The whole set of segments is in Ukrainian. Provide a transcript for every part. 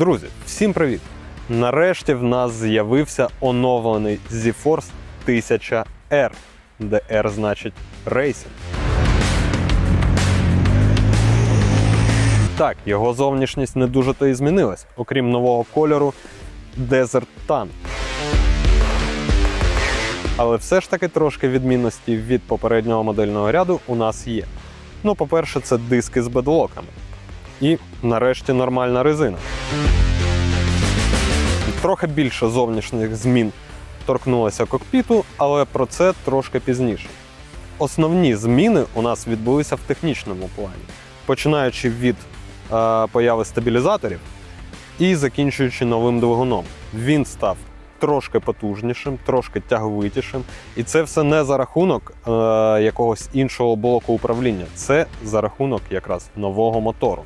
Друзі, всім привіт! Нарешті в нас з'явився оновлений ZForce 1000R, де R значить Racing. Так, його зовнішність не дуже то і змінилась, окрім нового кольору Desert Tan. Але все ж таки трошки відмінності від попереднього модельного ряду у нас є. Ну, по-перше, це диски з бедлоками. І нарешті нормальна резина. Трохи більше зовнішніх змін торкнулося кокпіту, але про це трошки пізніше. Основні зміни у нас відбулися в технічному плані, починаючи від е, появи стабілізаторів і закінчуючи новим двигуном. Він став трошки потужнішим, трошки тяговитішим. І це все не за рахунок е, якогось іншого блоку управління, це за рахунок якраз нового мотору.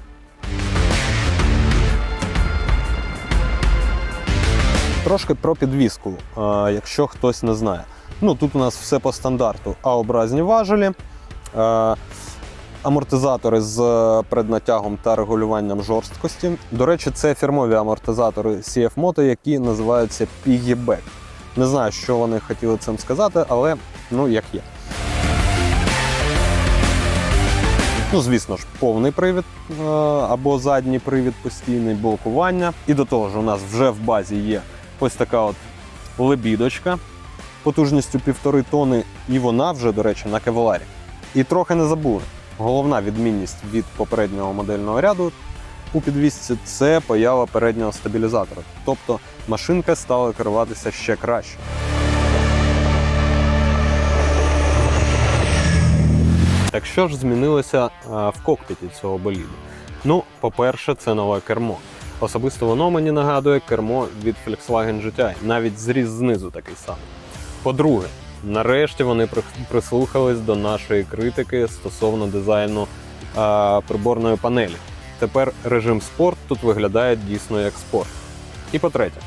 Трошки про підвіску, е, якщо хтось не знає. Ну тут у нас все по стандарту. А-образні важелі, е, амортизатори з преднатягом та регулюванням жорсткості. До речі, це фірмові амортизатори CF Moto, які називаються Piggyback. Не знаю, що вони хотіли цим сказати, але ну як є. Ну, звісно ж, повний привід е, або задній привід постійний блокування. І до того ж, у нас вже в базі є ось така от лебідочка потужністю півтори тони, і вона вже, до речі, на кевларі. І трохи не забули. Головна відмінність від попереднього модельного ряду у підвісці це поява переднього стабілізатора. Тобто машинка стала керуватися ще краще. Так що ж змінилося в кокпіті цього боліду? Ну, по-перше, це нове кермо. Особисто воно мені нагадує кермо від Volkswagen GTI, навіть зріз знизу такий самий. По-друге, нарешті вони прислухались до нашої критики стосовно дизайну а, приборної панелі. Тепер режим спорт тут виглядає дійсно як спорт. І по-третє,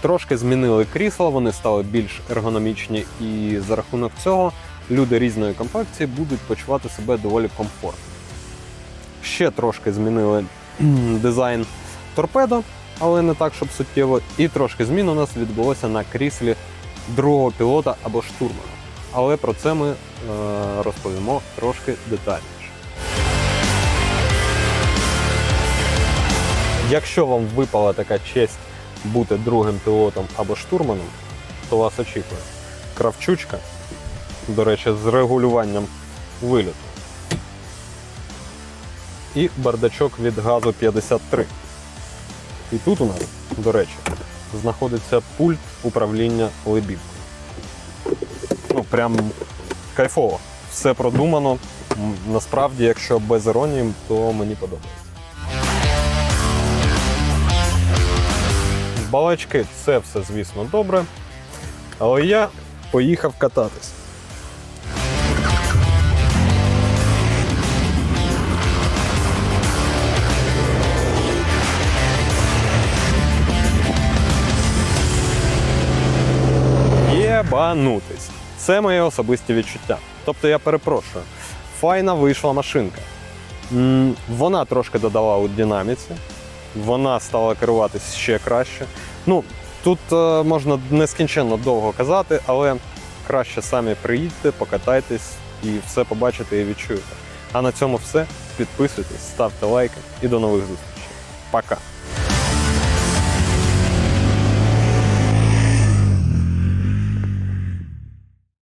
трошки змінили крісла, вони стали більш ергономічні, і за рахунок цього люди різної комплекції будуть почувати себе доволі комфортно. Ще трошки змінили дизайн торпедо, але не так, щоб суттєво. І трошки змін у нас відбулося на кріслі другого пілота або штурмана. Але про це ми е, розповімо трошки детальніше. Якщо вам випала така честь бути другим пілотом або штурманом, то вас очікує кравчучка, до речі, з регулюванням вильоту. І бардачок від газу 53. І тут у нас, до речі, знаходиться пульт управління лебідкою. Ну, прям кайфово. Все продумано. Насправді, якщо без іронії, то мені подобається. Балачки це все, звісно, добре. Але я поїхав кататись. Єбанутись. Це моє особисті відчуття. Тобто я перепрошую, файна вийшла машинка. Вона трошки додала у динаміці, вона стала керуватись ще краще. Ну, тут е, можна нескінченно довго казати, але краще самі приїдьте, покатайтесь і все побачите і відчуєте. А на цьому все. Підписуйтесь, ставте лайки і до нових зустрічей. Пока!